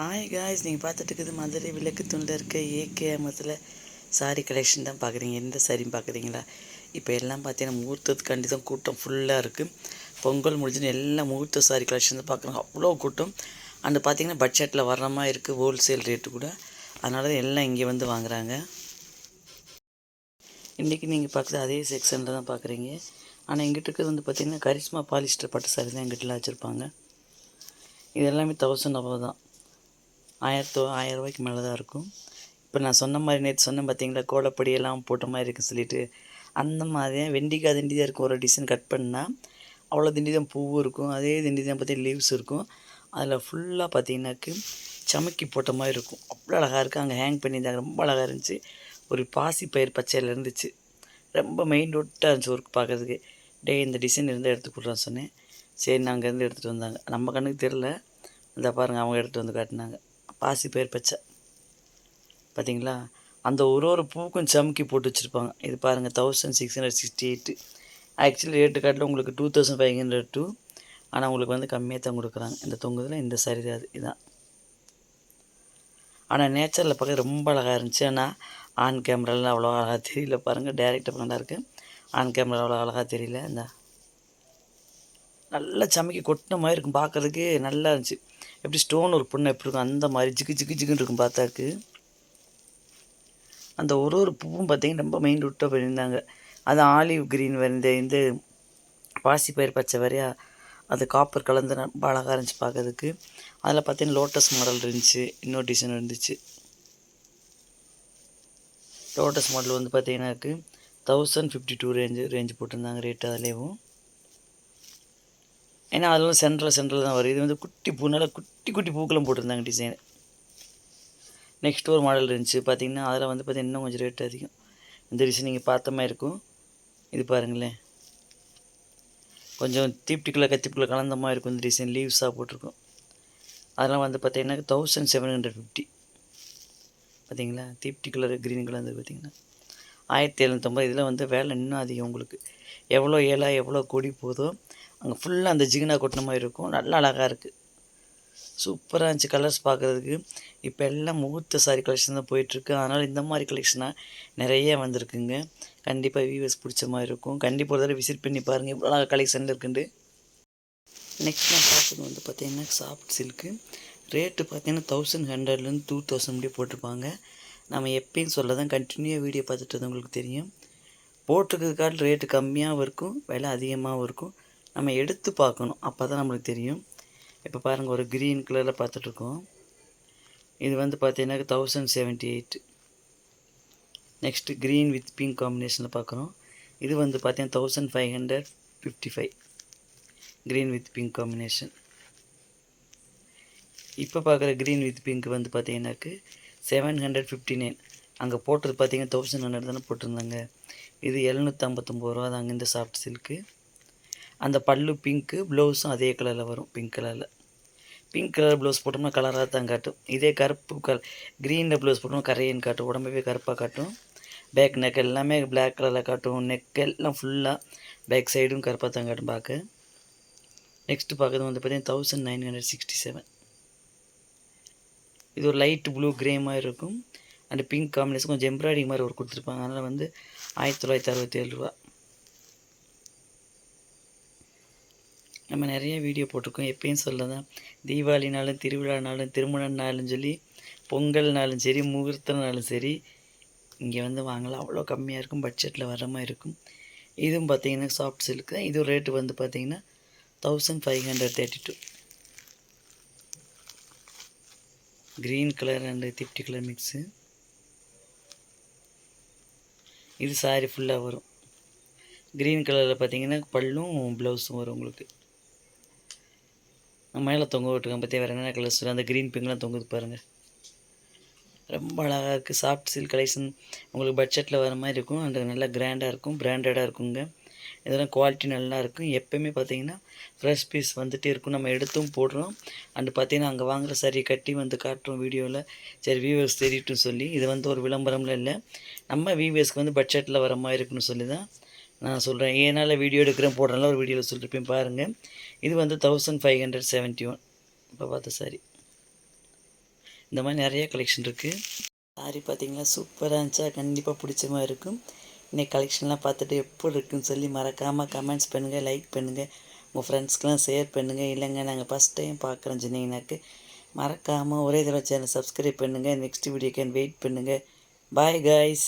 Hi guys நீங்கள் பார்த்துட்டு இருக்குது மதுரை விளக்கு துண்டில் இருக்க ஏகே மத்தில் சாரி கலெக்ஷன் தான் பார்க்குறீங்க. எந்த சாரின்னு பார்க்குறீங்களா? இப்போ எல்லாம் பார்த்தீங்கன்னா முகூர்த்தத்துக்காண்டி தான் கூட்டம் ஃபுல்லாக இருக்குது பொங்கல் முடிஞ்சுன்னு எல்லாம் முகூர்த்த சாரி கலெக்ஷன் தான் பார்க்குறாங்க. அவ்வளோ கூட்டம். அந்த பார்த்தீங்கன்னா பட்ஜெட்டில் வர்ற மாதிரி இருக்குது ஹோல்சேல் ரேட்டு கூட. அதனால தான் எல்லாம் இங்கே வந்து வாங்குறாங்க. இன்றைக்கி நீங்கள் பார்க்குறது அதே செக்ஷனில் தான் பார்க்குறீங்க. ஆனால் எங்கிட்ட இருக்கிறது வந்து பார்த்திங்கன்னா கரிஷ்மா பாலிஸ்டர் பட்டு சாரி தான் எங்கிட்டலாம் வச்சுருப்பாங்க. இது எல்லாமே தௌசண்ட் அவ்வளோ தான். ஆயிரத்தோ ஆயிரம் ரூபாய்க்கு மேலே தான் இருக்கும். இப்போ நான் சொன்ன மாதிரி நேற்று சொன்னேன் பார்த்தீங்களா கோலப்படியெல்லாம் போட்ட மாதிரி இருக்குன்னு சொல்லிட்டு. அந்த மாதிரி வெண்டிக்காய் திண்டி தான் இருக்கும் ஒரு டிசைன் கட் பண்ணால் அவ்வளோ திண்டி தான் பூவும் இருக்கும் அதே திண்டி தான் பார்த்தீங்கன்னா லீவ்ஸ் இருக்கும். அதில் ஃபுல்லாக பார்த்தீங்கன்னாக்கு சமைக்கி போட்ட மாதிரி இருக்கும். அவ்வளோ அழகாக இருக்குது அங்கே ஹேங் பண்ணியிருந்தாங்க. ரொம்ப அழகாக இருந்துச்சு. ஒரு பாசி பயிர் பச்சையில் இருந்துச்சு. ரொம்ப மெயின் ரோட்டாக இருந்துச்சு ஒர்க் பார்க்கறதுக்கு டே இந்த டிசைன் இருந்தால் எடுத்து கொடுறேன் சொன்னேன். சரி நான் அங்கேருந்து எடுத்துகிட்டு வந்தாங்க. நம்ம கண்ணுக்கு தெரில இந்த பாருங்கள் அவங்க எடுத்துகிட்டு வந்து காட்டினாங்க. பாசி பயிர் பச்சை. பார்த்தீங்களா அந்த ஒரு ஒரு பூக்கும் சமுக்கி போட்டு வச்சுருப்பாங்க. இது பாருங்கள் thousand six hundred sixty eight actually rate காட்டில் உங்களுக்கு two thousand five hundred two ஆனால் உங்களுக்கு வந்து கம்மியாக தான் கொடுக்குறாங்க. இந்த தொங்குதில் இந்த சரிதாது இதுதான் ஆனால் நேச்சரில் பார்க்க ரொம்ப அழகாக இருந்துச்சு. ஆனால் ஆன் கேமராலாம் அவ்வளோ அழகாக தெரியல. பாருங்கள் டேரெக்டாக நல்லா இருக்குது ஆன் கேமரா அவ்வளோ அழகாக தெரியல. இந்த. நல்லா சமைக்க கொட்டின மாதிரி இருக்கும். பார்க்குறதுக்கு நல்லா இருந்துச்சு. எப்படி ஸ்டோன் ஒரு பொண்ணு எப்படி இருக்கும்? அந்த மாதிரி ஜிக்கு ஜிக்கு ஜிக்குன்னு இருக்கும் பார்த்தாக்கு. அந்த ஒரு ஒரு பூவும் பார்த்தீங்கன்னா ரொம்ப மெயின் ரூட்டாக பண்ணியிருந்தாங்க அது ஆலிவ் க்ரீன் வந்து இந்த பாசி பயிர் பச்சை வரையா அது காப்பர் கலந்து ரொம்ப அழகாக இருந்துச்சு பார்க்கறதுக்கு. அதில் பார்த்தீங்கன்னா லோட்டஸ் மாடல் இருந்துச்சு. இன்னொரு டிசைன் இருந்துச்சு. லோட்டஸ் மாடல் வந்து பார்த்தீங்கன்னாக்கு thousand fifty two range range போட்டிருந்தாங்க ரேட்டு அதுலேயும். ஏன்னா அதெல்லாம் சென்ட்ரல் சென்ட்ரல் தான் வரும். இது வந்து குட்டி பூனால குட்டி குட்டி பூக்களும் போட்டிருந்தாங்க டிசைன் நெக்ஸ்ட் ஒரு மாடல் இருந்துச்சு. பார்த்தீங்கன்னா அதில் வந்து பார்த்தீங்கன்னா இன்னும் கொஞ்சம் ரேட் அதிகம். இந்த டிசைன் நீங்கள் பார்த்த மாதிரி இருக்கும். இது பாருங்களேன். கொஞ்சம் தீப்டிக்குள்ளே கத்திப்புக்குள்ளே கலந்த மாதிரி இருக்கும் இந்த டிசைன் லீவ்ஸாக போட்டிருக்கும். அதெல்லாம் வந்து பார்த்தீங்கன்னா தௌசண்ட் செவன் ஹண்ட்ரட் ஃபிஃப்டி பார்த்தீங்களா தீப்டி கலர் க்ரீன் கலர் வந்து பார்த்திங்கன்னா ஆயிரத்தி எழுநூற்றம்பது இதில் வந்து வேலை இன்னும் அதிகம் உங்களுக்கு. எவ்வளோ ஏழா எவ்வளோ கொடி போதோ அங்கே ஃபுல்லாக அந்த ஜிகினா கொட்டின மாதிரி இருக்கும். நல்லா அழகாக இருக்குது சூப்பராக இருந்துச்சு கலர்ஸ் பார்க்குறதுக்கு இப்போ எல்லாம் முகூர்த்த சாரி கலெக்ஷன் தான் போயிட்டுருக்கு அதனால் இந்த மாதிரி கலெக்ஷனாக நிறைய வந்திருக்குங்க. கண்டிப்பாக வியூவர்ஸ் பிடிச்ச மாதிரி இருக்கும். கண்டிப்பாக ஒரு தடவை விசிட் பண்ணி பாருங்கள் இவ்வளோ அழகாக கலெக்ஷனில் இருக்குண்டு நெக்ஸ்ட் நான் பார்த்தது வந்து பார்த்திங்கன்னா சாஃப்ட் சில்க்கு ரேட்டு பார்த்தீங்கன்னா தௌசண்ட் ஹண்ட்ரட்லேருந்து டூ தௌசண்ட் முடிய போட்டிருப்பாங்க. நம்ம எப்பயும் சொல்ல தான் கண்டினியூவாக வீடியோ பார்த்துட்டு உங்களுக்கு தெரியும். போட்டிருக்கிறதுக்காக ரேட்டு கம்மியாகவும் இருக்கும். விலை அதிகமாகவும் இருக்கும். நம்ம எடுத்து பார்க்கணும். அப்போ தான் நம்மளுக்கு தெரியும். இப்போ பாருங்கள் ஒரு க்ரீன் கலரில் பார்த்துட்ருக்கோம். இது வந்து பார்த்தீங்கன்னா thousand seventy eight next green with pink காம்பினேஷனில் பார்க்குறோம். இது வந்து பார்த்தீங்கன்னா thousand five hundred fifty five green with pink combination இப்போ பார்க்குற க்ரீன் வித் பிங்க் வந்து பார்த்தீங்கன்னாக்கு செவன் ஹண்ட்ரட் ஃபிஃப்டி நைன் அங்கே போட்டது பார்த்தீங்கன்னா தௌசண்ட் ஹண்ட்ரட் தானே போட்டிருந்தாங்க. இது எழுநூற்றம்பத்தொம்பது ரூபா தாங்க இந்த சாஃப்ட் சில்க்கு அந்த பல்லு பிங்க்கு ப்ளவுஸும் அதே கலரில் வரும் பிங்க் கலரில் பிங்க் கலர் ப்ளவுஸ் போட்டோம்னா கலராக தான் காட்டும். இதே கருப்பு கலர் க்ரீனில் ப்ளவுஸ் போட்டோம்னா கரையன் காட்டும். உடம்பவே கருப்பாக காட்டும். பேக் நெக் எல்லாமே பிளாக் கலரில் காட்டும். நெக் எல்லாம் ஃபுல்லாக பேக் சைடும் கருப்பாக தான் காட்டும் பார்க்க. நெக்ஸ்ட்டு பார்க்குறது வந்து பார்த்தீங்கன்னா thousand nine hundred sixty seven இது ஒரு லைட் ப்ளூ க்ரே மாதிரி இருக்கும். அண்ட் பிங்க் காம்பினேஷன் கொஞ்சம் எம்ப்ராய்டிங் மாதிரி ஒரு கொடுத்துருப்பாங்க. அதனால் வந்து ஆயிரத்தி தொள்ளாயிரத்தி அறுபத்தி ஏழு ரூபா. நம்ம நிறைய வீடியோ போட்டிருக்கோம். எப்பயும் சொல்ல தான் தீபாவளினாலும் திருவிழானாலும் திருமணம்னாலும் சொல்லி பொங்கல்னாலும் சரி முகூர்த்தம்னாலும் சரி இங்கே வந்து வாங்கலாம். அவ்வளோ கம்மியாக இருக்கும். பட்ஜெட்டில் வர மாதிரி இருக்கும். இதுவும் பார்த்தீங்கன்னா சாஃப்ட் சில்க் தான். இது ரேட்டு வந்து பார்த்திங்கன்னா thousand five hundred thirty two green colour and திப்டி colour mix இது சாரி ஃபுல்லாக வரும். க்ரீன் கலரில் பார்த்தீங்கன்னா பல்லும் ப்ளவுஸும் வரும் உங்களுக்கு. மேலே தொங்க விட்டுருக்கேன். பற்றி வேறு என்னென்ன கலர்ஸ் அந்த க்ரீன் பிங்க்லாம் தொங்குது பாருங்கள் ரொம்ப அழகாக இருக்குது சாஃப்ட் சில்க் கலெக்ஷன் உங்களுக்கு பட்ஜெட்டில் வர மாதிரி இருக்கும். அண்ட் நல்லா கிராண்டாக இருக்கும். பிராண்டடாக இருக்குங்க. இதெல்லாம் குவாலிட்டி நல்லா இருக்கும். எப்போயுமே பார்த்தீங்கன்னா ஃப்ரெஷ் பீஸ் வந்துகிட்டே இருக்கும். நம்ம எடுத்தும் போடுறோம். அண்டு பார்த்தீங்கன்னா அங்கே வாங்குகிற சரி கட்டி வந்து காட்டுறோம் வீடியோவில் சரி வியூவர்ஸ் தெரியட்டும் சொல்லி. இது வந்து ஒரு விளம்பரம்ல இல்லை. நம்ம வியூவர்ஸ்க்கு வந்து பட்ஜெட்டில் வர மாதிரி இருக்குன்னு சொல்லி தான் நான் சொல்கிறேன் ஏனால் வீடியோ எடுக்கிறேன் போடுறேன்ல ஒரு வீடியோவில் சொல்லியிருப்பேன் பாருங்கள் இது வந்து thousand five hundred seventy one இப்போ பார்த்த சாரி இந்த மாதிரி நிறையா கலெக்ஷன் இருக்குது சாரி பார்த்திங்கன்னா சூப்பராக இருந்துச்சா? கண்டிப்பாக பிடிச்ச மாதிரி இருக்கும். இன்றைக்கி கலெக்ஷன்லாம் பார்த்துட்டு எப்படி இருக்குன்னு சொல்லி மறக்காமல் கமெண்ட்ஸ் பண்ணுங்கள் லைக் பண்ணுங்கள் உங்கள் ஃப்ரெண்ட்ஸ்க்கெலாம் ஷேர் பண்ணுங்கள் இல்லைங்க நாங்கள் ஃபஸ்ட் டைம் பார்க்குறோம் சொன்னீங்கன்னாக்கு மறக்காமல் ஒரே தடவை சேனல் சப்ஸ்கிரைப் பண்ணுங்கள் நெக்ஸ்ட் வீடியோக்கு வெயிட் பண்ணுங்கள் பாய் காய்ஸ்